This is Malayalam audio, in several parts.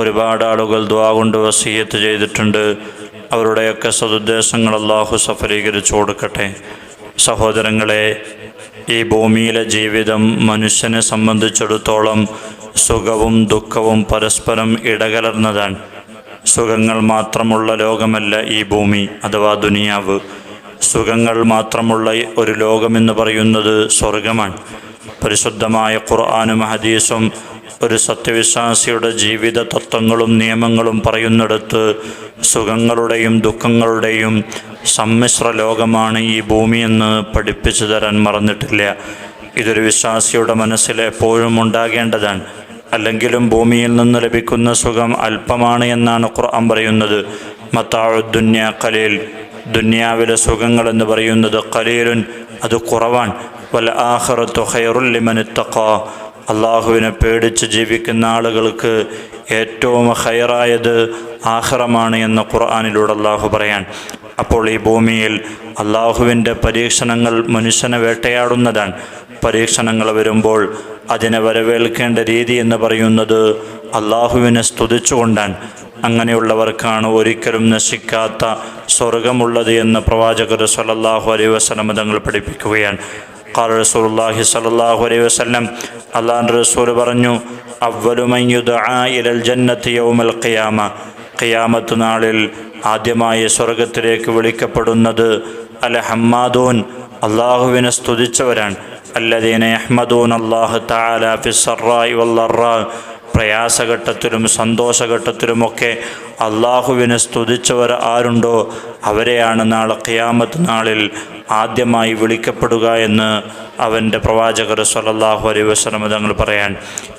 ഒരുപാട് ആളുകൾ ദ്വാ കൊണ്ട് വസീയത്ത് ചെയ്തിട്ടുണ്ട്. അവരുടെയൊക്കെ സതുദ്ദേശങ്ങൾ അള്ളാഹു സഫലീകരിച്ചു കൊടുക്കട്ടെ. സഹോദരങ്ങളെ ഈ ഭൂമിയിലെ ജീവിതം മനുഷ്യനെ സംബന്ധിച്ചിടത്തോളം സുഖവും ദുഃഖവും പരസ്പരം ഇടകലർന്നതാണ്. സുഖങ്ങൾ മാത്രമുള്ള ലോകമല്ല ഈ ഭൂമി അഥവാ ദുനിയാവ്. സുഖങ്ങൾ മാത്രമുള്ള ഒരു ലോകമെന്ന് പറയുന്നത് സ്വർഗമാണ് പരിശുദ്ധമായ ഖുർആാനും ഹദീസും ഒരു സത്യവിശ്വാസിയുടെ ജീവിത തത്വങ്ങളും നിയമങ്ങളും പറയുന്നിടത്ത് സുഖങ്ങളുടെയും ദുഃഖങ്ങളുടെയും സമ്മിശ്ര ലോകമാണ് ഈ ഭൂമിയെന്ന് പഠിപ്പിച്ചു തരാൻ മറന്നിട്ടില്ല. ഇതൊരു വിശ്വാസിയുടെ മനസ്സിൽ എപ്പോഴും ഉണ്ടാകേണ്ടതാണ്. അല്ലെങ്കിലും ഭൂമിയിൽ നിന്ന് ലഭിക്കുന്ന സുഖം അല്പമാണ് എന്നാണ് ഖുർആൻ പറയുന്നത്. മത്താഴു ദുന്യ കലീൽ ദുന്യാവിലെ സുഖങ്ങൾ എന്ന് പറയുന്നത് കലീലുൻ അത് കുറവാണ്. വല്ല ആഹറത്തു ഹൈറുല്ലിമനുത്തക്ക അള്ളാഹുവിനെ പേടിച്ച് ജീവിക്കുന്ന ആളുകൾക്ക് ഏറ്റവും ഹയറായത് ആഹ്റമാണ് എന്ന് ഖുർആാനിലൂടെ അള്ളാഹു പറയാൻ. അപ്പോൾ ഈ ഭൂമിയിൽ അള്ളാഹുവിന്റെ പരീക്ഷണങ്ങൾ മനുഷ്യനെ വേട്ടയാടുന്നതാണ്. പരീക്ഷണങ്ങൾ വരുമ്പോൾ അതിനെ വരവേൽക്കേണ്ട രീതി എന്ന് പറയുന്നത് അള്ളാഹുവിനെ സ്തുതിച്ചുകൊണ്ടാണ്. അങ്ങനെയുള്ളവർക്കാണ് ഒരിക്കലും നശിക്കാത്ത സ്വർഗമുള്ളത് എന്ന് പ്രവാചകർ സല്ലല്ലാഹു അലൈഹി വസല്ലം തങ്ങൾ പഠിപ്പിക്കുകയാണ്. ഖാല റസൂലുള്ളാഹി സ്വല്ലല്ലാഹു അലൈഹി വസല്ലം അള്ളാഹുന്റെ റസൂൽ പറഞ്ഞു അവലുമൻ യുദ്ആ ഇലൽ ജന്നത്തി യൗമൽ ഖിയാമ. ഖിയാമത്ത് നാളിൽ ആദ്യമായി സ്വർഗത്തിലേക്ക് വിളിക്കപ്പെടുന്നത് അൽ ഹമ്മാദൂൻ അള്ളാഹുവിനെ സ്തുതിച്ചവരാണ്. അല്ലദീന യഹ്മദൂൻ അല്ലാഹു തആല ഫിസ്സറായി വല്ലറാ പ്രയാസഘട്ടത്തിലും സന്തോഷഘട്ടത്തിലുമൊക്കെ അള്ളാഹുവിനെ സ്തുതിച്ചവർ ആരുണ്ടോ അവരെയാണ് നാളെ ഖിയാമത്ത് നാളിൽ ആദ്യമായി വിളിക്കപ്പെടുക എന്ന് അവന്റെ പ്രവാചകർ സലല്ലാഹു അലൈഹി വസല്ലം തങ്ങൾ പറയാൻ.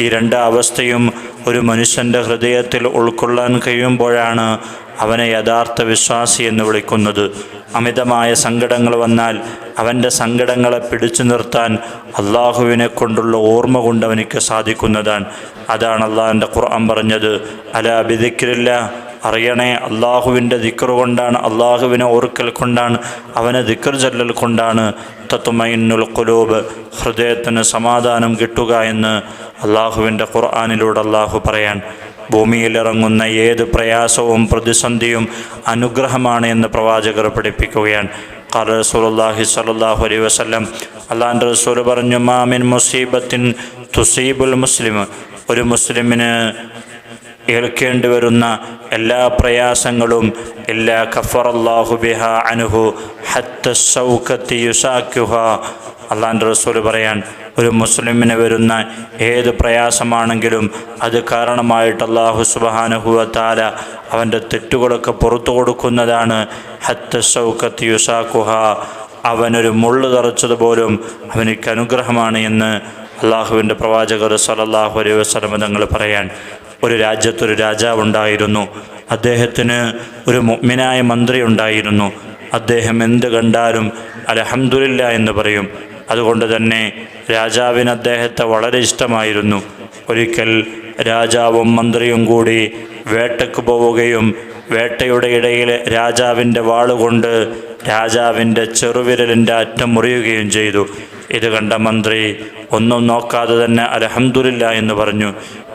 ഈ രണ്ട് അവസ്ഥയും ഒരു മനുഷ്യന്റെ ഹൃദയത്തിൽ ഉൾക്കൊള്ളാൻ കഴിയുമ്പോഴാണ് അവനെ യഥാർത്ഥ വിശ്വാസി എന്ന് വിളിക്കുന്നത്. അമിതമായ സങ്കടങ്ങൾ വന്നാൽ അവന്റെ സങ്കടങ്ങളെ പിടിച്ചു നിർത്താൻ അള്ളാഹുവിനെ കൊണ്ടുള്ള ഓർമ്മ കൊണ്ട് അവനിക്ക് സാധിക്കുന്നതാണ്. അതാണ് അള്ളാഹിന്റെ ഖുർആൻ പറഞ്ഞത്. അല ബിദിക്കില്ല അറിയണേ അള്ളാഹുവിന്റെ ദിക്കർ കൊണ്ടാണ് അള്ളാഹുവിനെ ഓർക്കൽ കൊണ്ടാണ് അവനെ ദിക്കർ ചൊല്ലൽ കൊണ്ടാണ്. തത്വമൈനുൽ കുലൂബ് ഹൃദയത്തിന് സമാധാനം കിട്ടുക എന്ന് അള്ളാഹുവിന്റെ ഖുർആാനിലൂടെ അള്ളാഹു പറയാൻ ഭൂമിയിലിറങ്ങുന്ന ഏത് പ്രയാസവും പ്രതിസന്ധിയും അനുഗ്രഹമാണ് എന്ന് പ്രവാചകർ പഠിപ്പിക്കുകയാണ്. റസൂലുള്ളാഹി സ്വല്ലല്ലാഹു അലൈഹി വസല്ലം അള്ളാഹിന്റെ റസൂൽ പറഞ്ഞു മാമിൻ മുസീബത്തിൻ തുസീബുൽ മുസ്ലിം ഒരു മുസ്ലിമിന് ഏൽക്കേണ്ടി വരുന്ന എല്ലാ പ്രയാസങ്ങളും എല്ലാ കഫറല്ലാഹു ബിഹ അനുഹു ഹത്ത സൗഖത്തി യുസാക്കുഹ അള്ളാന്റെ റസൂൽ പറയാൻ ഒരു മുസ്ലിമിന് വരുന്ന ഏത് പ്രയാസമാണെങ്കിലും അത് കാരണമായിട്ട് അള്ളാഹു സുബാനുഹുവ താല അവന്റെ തെറ്റുകളൊക്കെ പുറത്തു കൊടുക്കുന്നതാണ്. ഹത്ത സൗഖത്ത് യുസാക്കുഹ അവനൊരു മുള്ളു തറച്ചതുപോലും അവനിക്ക് അനുഗ്രഹമാണ് എന്ന് അള്ളാഹുവിന്റെ പ്രവാചകർ സലല്ലാഹു അലൈഹി വസ്ലം തങ്ങൾ പറയാൻ ഒരു രാജ്യത്തൊരു രാജാവുണ്ടായിരുന്നു അദ്ദേഹത്തിന് ഒരു മുഗ്മിനായ മന്ത്രി ഉണ്ടായിരുന്നു. അദ്ദേഹം എന്ത് കണ്ടാലും അലഹമുല്ല എന്ന് പറയും. അതുകൊണ്ട് തന്നെ രാജാവിന് അദ്ദേഹത്തെ വളരെ ഇഷ്ടമായിരുന്നു. ഒരിക്കൽ രാജാവും മന്ത്രിയും കൂടി വേട്ടയ്ക്ക് പോവുകയും വേട്ടയുടെ ഇടയിൽ രാജാവിന്റെ വാളുകൊണ്ട് രാജാവിന്റെ ചെറുവിരലിന്റെ അറ്റം മുറിയുകയും ചെയ്തു. ഇത് കണ്ട മന്ത്രി ഒന്നും നോക്കാതെ തന്നെ അലഹമുല്ല എന്ന് പറഞ്ഞു.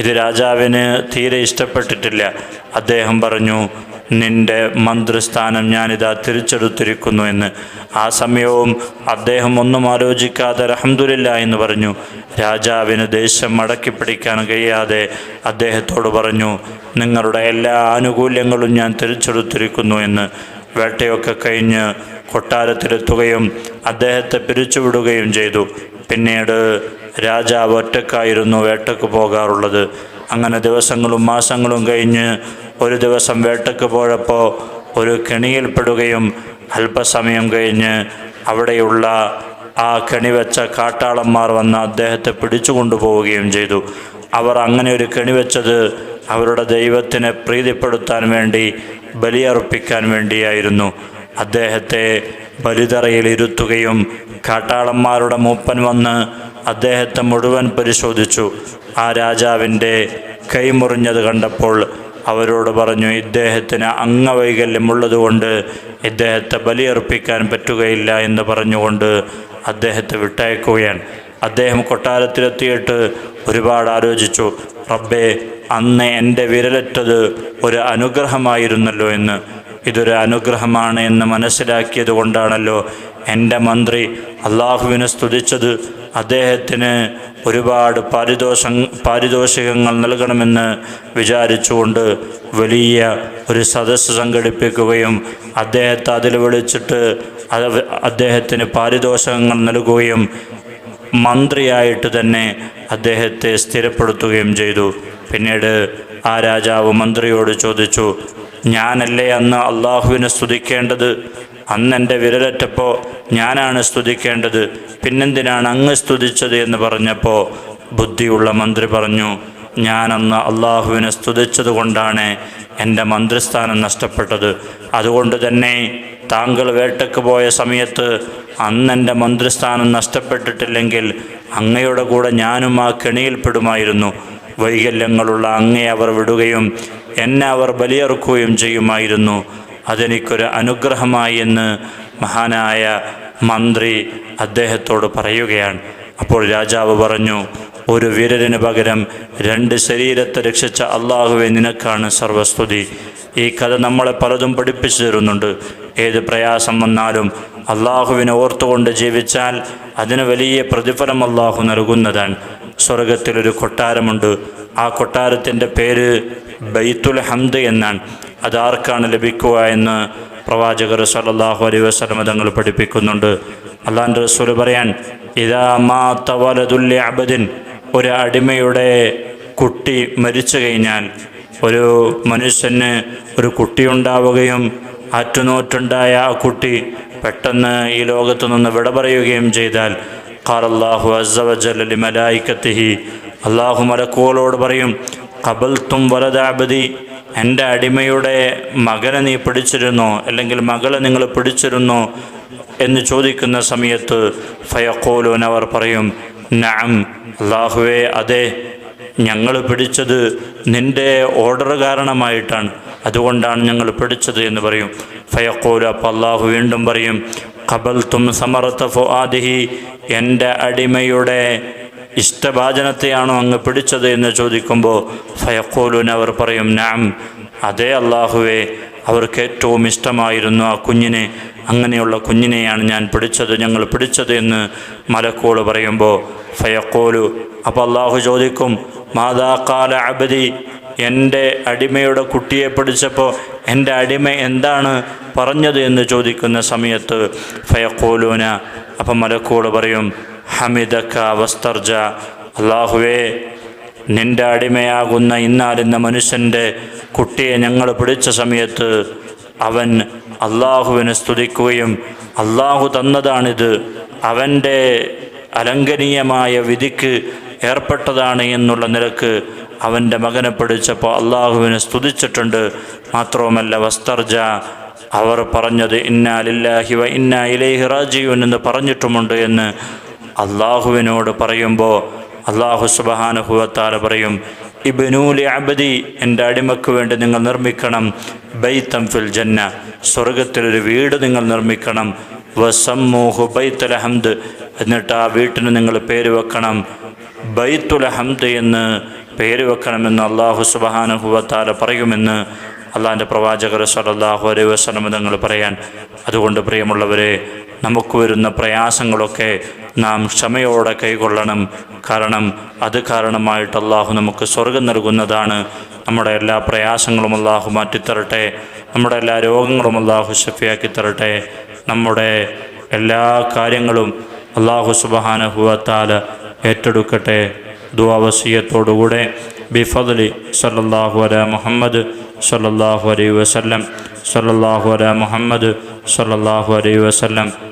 ഇത് രാജാവിന് തീരെ ഇഷ്ടപ്പെട്ടിട്ടില്ല. അദ്ദേഹം പറഞ്ഞു നിന്റെ മന്ത്രിസ്ഥാനം ഞാനിതാ തിരിച്ചെടുത്തിരിക്കുന്നു എന്ന്. ആ സമയവും അദ്ദേഹം ഒന്നും ആലോചിക്കാതെ അലഹമുല്ല എന്ന് പറഞ്ഞു. രാജാവിന് ദേഷ്യം മടക്കി പിടിക്കാൻ കഴിയാതെ അദ്ദേഹത്തോട് പറഞ്ഞു നിങ്ങളുടെ എല്ലാ ആനുകൂല്യങ്ങളും ഞാൻ തിരിച്ചെടുത്തിരിക്കുന്നു എന്ന്. വേട്ടയൊക്കെ കഴിഞ്ഞ് കൊട്ടാരത്തിലെത്തുകയും അദ്ദേഹത്തെ പിരിച്ചുവിടുകയും ചെയ്തു. പിന്നീട് രാജാവ് ഒറ്റക്കായിരുന്നു വേട്ടയ്ക്ക് പോകാറുള്ളത്. അങ്ങനെ ദിവസങ്ങളും മാസങ്ങളും കഴിഞ്ഞ് ഒരു ദിവസം വേട്ടയ്ക്ക് പോയപ്പോൾ ഒരു കെണിയിൽപ്പെടുകയും അല്പസമയം കഴിഞ്ഞ് അവിടെയുള്ള ആ കെണി വെച്ച കാട്ടാളന്മാർ വന്ന് അദ്ദേഹത്തെ പിടിച്ചു കൊണ്ടുപോവുകയും ചെയ്തു. അവർ അങ്ങനെ ഒരു കെണി വെച്ചത് അവരുടെ ദൈവത്തിനെ പ്രീതിപ്പെടുത്താൻ വേണ്ടി ബലിയർപ്പിക്കാൻ വേണ്ടിയായിരുന്നു. അദ്ദേഹത്തെ ബലിതറയിൽ ഇരുത്തുകയും കാട്ടാളന്മാരുടെ മൂപ്പൻ വന്ന് അദ്ദേഹത്തെ മുഴുവൻ പരിശോധിച്ചു. ആ രാജാവിന്റെ കൈമുറിഞ്ഞത് കണ്ടപ്പോൾ അവരോട് പറഞ്ഞു ഇദ്ദേഹത്തിന് അംഗവൈകല്യമുള്ളതുകൊണ്ട് ഇദ്ദേഹത്തെ ബലിയർപ്പിക്കാൻ പറ്റുകയില്ല എന്ന് പറഞ്ഞുകൊണ്ട് അദ്ദേഹത്തെ വിട്ടയക്കുകയാണ്. അദ്ദേഹം കൊട്ടാരത്തിലെത്തിയിട്ട് ഒരുപാട് ആലോചിച്ചു. റബ്ബേ അന്ന് എന്റെ വിരലറ്റത് ഒരു അനുഗ്രഹമായിരുന്നല്ലോ എന്ന്. ഇതൊരു അനുഗ്രഹമാണ് എന്ന് മനസ്സിലാക്കിയത് കൊണ്ടാണല്ലോ എന്റെ മന്ത്രി അള്ളാഹുവിനെ സ്തുതിച്ചത് അദ്ദേഹത്തിന് ഒരുപാട് പാരിതോഷ പാരിതോഷികങ്ങൾ നൽകണമെന്ന് വിചാരിച്ചുകൊണ്ട് വലിയ ഒരു സദസ്സ് സംഘടിപ്പിക്കുകയും അദ്ദേഹത്തെ അതിൽ വിളിച്ചിട്ട് അദ്ദേഹത്തിന് പാരിതോഷകങ്ങൾ നൽകുകയും മന്ത്രിയായിട്ട് തന്നെ അദ്ദേഹത്തെ സ്ഥിരപ്പെടുത്തുകയും ചെയ്തു. പിന്നീട് ആ രാജാവ് മന്ത്രിയോട് ചോദിച്ചു ഞാനല്ലേ അന്ന് അള്ളാഹുവിനെ സ്തുതിക്കേണ്ടത്? അന്ന് എന്റെ വിരലറ്റപ്പോൾ ഞാനാണ് സ്തുതിക്കേണ്ടത്. പിന്നെന്തിനാണ് അങ്ങ് സ്തുതിച്ചത് എന്ന് പറഞ്ഞപ്പോൾ ബുദ്ധിയുള്ള മന്ത്രി പറഞ്ഞു ഞാനന്ന് അള്ളാഹുവിനെ സ്തുതിച്ചത് കൊണ്ടാണ് എന്റെ മന്ത്രിസ്ഥാനം നഷ്ടപ്പെട്ടത്. അതുകൊണ്ട് തന്നെ താങ്കൾ വേട്ടയ്ക്ക് പോയ സമയത്ത് അന്ന് എന്റെ മന്ത്രിസ്ഥാനം നഷ്ടപ്പെട്ടിട്ടില്ലെങ്കിൽ അങ്ങയുടെ കൂടെ ഞാനും ആ കെണിയിൽപ്പെടുമായിരുന്നു. വൈകല്യങ്ങളുള്ള അങ്ങയെ അവർ വിടുകയും എന്നെ അവർ ബലിയറുക്കുകയും ചെയ്യുമായിരുന്നു. അതെനിക്കൊരു അനുഗ്രഹമായി എന്ന് മഹാനായ മന്ത്രി അദ്ദേഹത്തോട് പറയുകയാണ്. അപ്പോൾ രാജാവ് പറഞ്ഞു ഒരു വിരലിന് പകരം രണ്ട് ശരീരത്തെ രക്ഷിച്ച അള്ളാഹുവെ നിനക്കാണ് സർവസ്തുതി. ഈ കഥ നമ്മളെ പലതും പഠിപ്പിച്ചു തരുന്നുണ്ട്. ഏത് പ്രയാസം വന്നാലും അള്ളാഹുവിനെ ഓർത്തുകൊണ്ട് ജീവിച്ചാൽ അതിന് വലിയ പ്രതിഫലം അള്ളാഹു നൽകുന്നതാണ്. സ്വർഗത്തിലൊരു കൊട്ടാരമുണ്ട്. ആ കൊട്ടാരത്തിന്റെ പേര് ബൈത്തുൽ ഹംദ് എന്നാണ്. അതാർക്കാണ് ലഭിക്കുക എന്ന് പ്രവാചകർ സല്ലാഹു അലൈ വസ്ലം തങ്ങൾ പഠിപ്പിക്കുന്നുണ്ട്. അള്ളാന്റെ റസൂൽ പറയാൻ ഇതാ മാ തവലതുല്യ അബദിൻ ഒരു അടിമയുടെ കുട്ടി മരിച്ചു കഴിഞ്ഞാൽ ഒരു മനുഷ്യന് ഒരു കുട്ടിയുണ്ടാവുകയും ആറ്റുനോറ്റുണ്ടായ ആ കുട്ടി പെട്ടെന്ന് ഈ ലോകത്തു നിന്ന് വിട പറയുകയും ചെയ്താൽ കാറല്ലാഹു അസവജലി മലായിക്കത്തിഹി അള്ളാഹു മലക്കുകളോട് പറയും കബൽത്തും വലതാപതി എന്റെ അടിമയുടെ മകനെ നീ പിടിച്ചിരുന്നോ? അല്ലെങ്കിൽ മകളെ നിങ്ങൾ പിടിച്ചിരുന്നോ? എന്ന് ചോദിക്കുന്ന സമയത്ത് ഫയക്കോലോൻ അവർ പറയും നാം അള്ളാഹുവേ അതെ ഞങ്ങൾ പിടിച്ചത് നിന്റെ ഓർഡർ കാരണമായിട്ടാണ്. അതുകൊണ്ടാണ് ഞങ്ങൾ പിടിച്ചത് എന്ന് പറയും. ഫയക്കോലു അപ്പം അള്ളാഹു വീണ്ടും പറയും കബൽത്തും സമർത്ത ഫുആദിഹി എന്റെ അടിമയുടെ ഇഷ്ടഭാചനത്തെയാണോ അങ്ങ് പിടിച്ചത് എന്ന് ചോദിക്കുമ്പോൾ ഫയക്കോലുൻ അവർ പറയും നാം അതേ അള്ളാഹുവെ അവർക്ക് ഏറ്റവും ഇഷ്ടമായിരുന്നു ആ കുഞ്ഞിനെ. അങ്ങനെയുള്ള കുഞ്ഞിനെയാണ് ഞാൻ പിടിച്ചത് ഞങ്ങൾ പിടിച്ചത് എന്ന് മലക്കോൾ പറയുമ്പോൾ ഫയക്കോലു അപ്പോൾ അള്ളാഹു ചോദിക്കും മാതാക്കാല അബദി എന്റെ അടിമയുടെ കുട്ടിയെ പിടിച്ചപ്പോൾ എന്റെ അടിമ എന്താണ് പറഞ്ഞത്? എന്ന് ചോദിക്കുന്ന സമയത്ത് ഫയക്കോലൂന അപ്പം മലക്കോൾ പറയും ഹമിദക്ക വസ്തർജ. അള്ളാഹുവേ നിന്റെ അടിമയാകുന്ന ഇന്നാലിന്ന മനുഷ്യന്റെ കുട്ടിയെ ഞങ്ങൾ പിടിച്ച സമയത്ത് അവൻ അള്ളാഹുവിനെ സ്തുതിക്കുകയും അള്ളാഹു തന്നതാണിത്. അവന്റെ അലങ്കനീയമായ വിധിക്ക് ഏർപ്പെട്ടതാണ് എന്നുള്ള നിലയ്ക്ക് അവന്റെ മകനെ പിടിച്ചപ്പോൾ അള്ളാഹുവിനെ സ്തുതിച്ചിട്ടുണ്ട്. മാത്രവുമല്ല വസ്തർജ അവർ പറഞ്ഞത് ഇന്നാലില്ലാഹി വ ഇന്നാ ഇലൈഹി റാജിയുൻ എന്ന് പറഞ്ഞിട്ടുമുണ്ട് എന്ന് അള്ളാഹുവിനോട് പറയുമ്പോൾ അള്ളാഹു സുബഹാനുഭവത്താല പറയും ഇബനൂലി അബദി എന്റെ അടിമക്ക് വേണ്ടി നിങ്ങൾ നിർമ്മിക്കണം ബൈത്തം ഫിൽ ജന്ന സ്വർഗത്തിലൊരു വീട് നിങ്ങൾ നിർമ്മിക്കണം വസമ്മൂഹു ബൈത്തുൽ ഹംദ് എന്നിട്ട് ആ വീട്ടിന് നിങ്ങൾ പേര് വെക്കണം ബൈത്തുൽ ഹംദ് എന്ന് പേര് വെക്കണമെന്ന് അള്ളാഹു സുബഹാനുഭവത്താല പറയുമെന്ന് അള്ളാഹിന്റെ പ്രവാചകർ സലല്ലാഹു അലൈഹി വസ്ലം തങ്ങൾ പറയാൻ. അതുകൊണ്ട് പ്രിയമുള്ളവരെ നമുക്ക് വരുന്ന പ്രയാസങ്ങളൊക്കെ നാം ക്ഷമയോടെ കൈകൊള്ളണം. കാരണം അത് കാരണമായിട്ട് അള്ളാഹു നമുക്ക് സ്വർഗം നൽകുന്നതാണ്. നമ്മുടെ എല്ലാ പ്രയാസങ്ങളും അള്ളാഹു മാറ്റിത്തരട്ടെ. നമ്മുടെ എല്ലാ രോഗങ്ങളും അള്ളാഹു ഷഫിയാക്കി തരട്ടെ. നമ്മുടെ എല്ലാ കാര്യങ്ങളും അള്ളാഹു സുബഹാനഹുവത്താല ഏറ്റെടുക്കട്ടെ. ദുവാവസീയത്തോടുകൂടെ ബിഫദലി സല്ലാഹു അല മുഹമ്മദ് സല്ലാഹു അലൈ വസല്ലം. സല്ലാഹു അല മുഹമ്മദ് സല്ലാഹു അലൈ വസല്ലം.